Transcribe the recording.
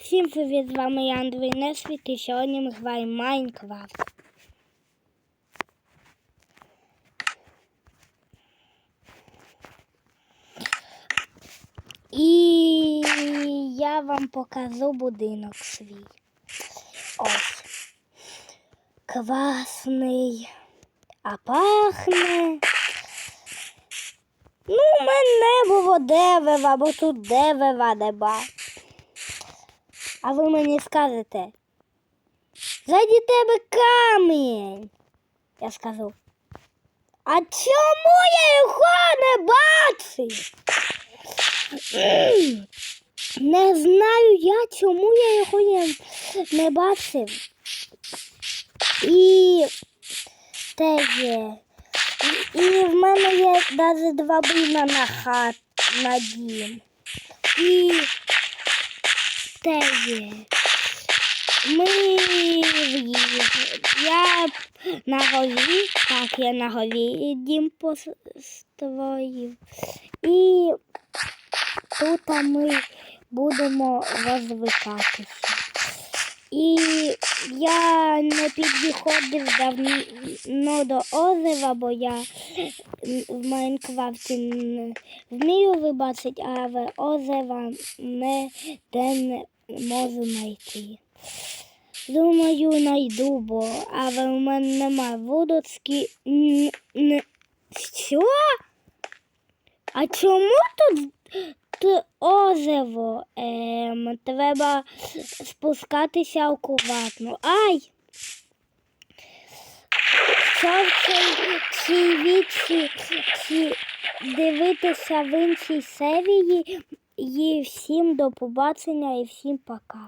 Всім привіт, з вами я Андрій Несвіт і сьогодні ми граємо Майнкрафт. І я вам покажу будинок свій. Ось. Класний. А пахне. Ну, в мене не було дерева, бо тут дерева нема. А ви мені скажете, заді тебе камінь. Я скажу. А чому я його не бачив? Не знаю я, чому я його не, бачив. І те є. І, і в мене є навіть два бліна на хат на дім. І те. Ми Я на горі, так, я на голові дім построїв. І тут ми будемо розвикатися. І я не підходив давно до озера, бо я в Майнкрафті не вмію вибачити, але озера не де не можу знайти. Думаю, знайду, бо але в мене немає н- Що? А чому тут т- озеро? Ем, треба спускатися акуратно. Ай! Що в цій віці дивитися в іншій серії. І всім до побачення і всім пока.